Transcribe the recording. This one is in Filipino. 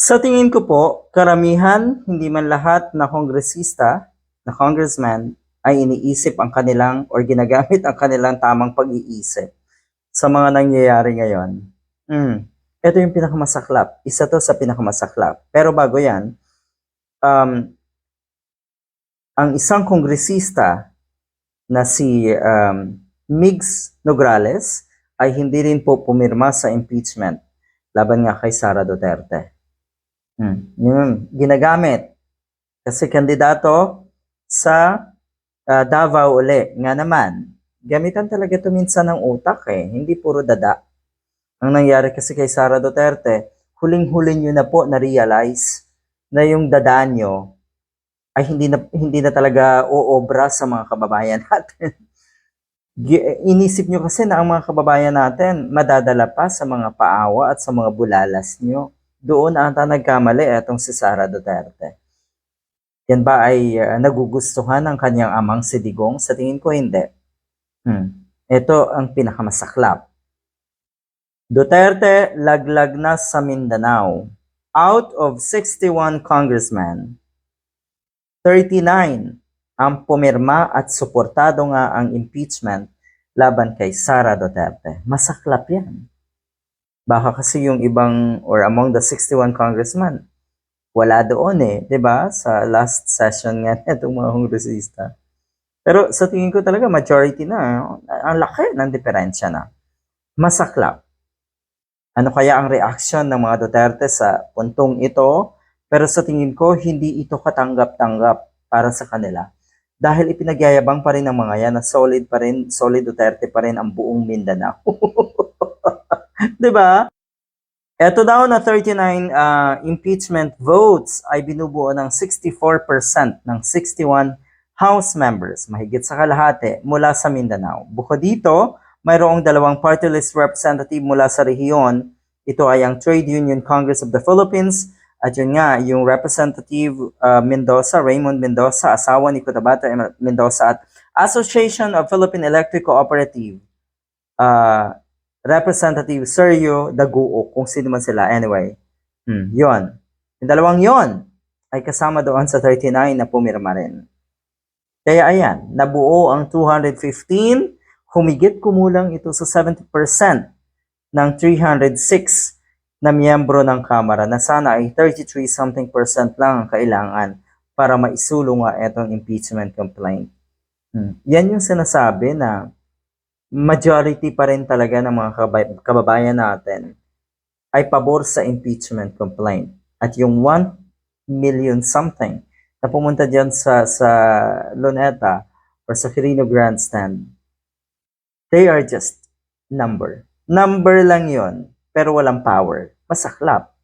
Sa tingin ko po, karamihan, hindi man lahat na kongresista, na congressman, ay iniisip ang kanilang or ginagamit ang kanilang tamang pag-iisip sa mga nangyayari ngayon. Hmm. Ito yung pinakamasaklap. Isa to sa pinakamasaklap. Pero bago yan, um, ang isang kongresista na si um, Migs Nograles ay hindi rin po pumirma sa impeachment laban nga kay Sara Duterte. Hmm. Yun, ginagamit. Kasi kandidato sa ah, Davao uli. Nga naman, gamitan talaga ito minsan ng utak eh. Hindi puro dada. Ang nangyari kasi kay Sara Duterte, huling-huling nyo na po na-realize na yung dada nyo ay hindi na, hindi na talaga uobra sa mga kababayan natin. Inisip nyo kasi na ang mga kababayan natin madadala pa sa mga paawa at sa mga bulalas nyo. Doon ata nagkamali etong si Sara Duterte. Yan ba ay uh, nagugustuhan ng kanyang amang si Digong? Sa tingin ko hindi. Hmm. Ito ang pinakamasaklap. Duterte laglag na sa Mindanao. Out of 61 congressmen, 39 ang pumirma at suportado nga ang impeachment laban kay Sara Duterte. Masaklap yan. Baka kasi yung ibang or among the 61 congressmen, wala doon eh, 'di ba? Sa last session nga itong mga kongresista. Pero sa tingin ko talaga majority na, ang laki ng diferensya na. Masaklap. Ano kaya ang reaction ng mga Duterte sa puntong ito? Pero sa tingin ko, hindi ito katanggap-tanggap para sa kanila. Dahil ipinagyayabang pa rin ng mga yan na solid pa rin, solid Duterte pa rin ang buong Mindanao. 'Di ba? Ito daw na 39 ah, impeachment votes ay binubuo ng 64% ng 61 House members, mahigit sa kalahati mula sa Mindanao. Bukod dito, mayroong dalawang party list representative mula sa rehiyon. Ito ay ang Trade Union Congress of the Philippines at yun nga, yung Representative ah, Mendoza, Raymond Mendoza, asawa ni Cotabato Mendoza at Association of Philippine Electric Cooperative. ah, Representative Sergio Daguo, kung sino man sila. Anyway, hmm, yon. Yung dalawang yon ay kasama doon sa 39 na pumirma rin. Kaya ayan, nabuo ang 215, humigit kumulang ito sa 70% ng 306 na miyembro ng Kamara na sana ay 33 something percent lang ang kailangan para maisulong nga itong impeachment complaint. Hmm. Yan yung sinasabi na majority pa rin talaga ng mga kababayan natin ay pabor sa impeachment complaint. At yung 1 million something na pumunta dyan sa, sa Luneta or sa Quirino Grandstand, they are just number. Number lang yon pero walang power. Masaklap.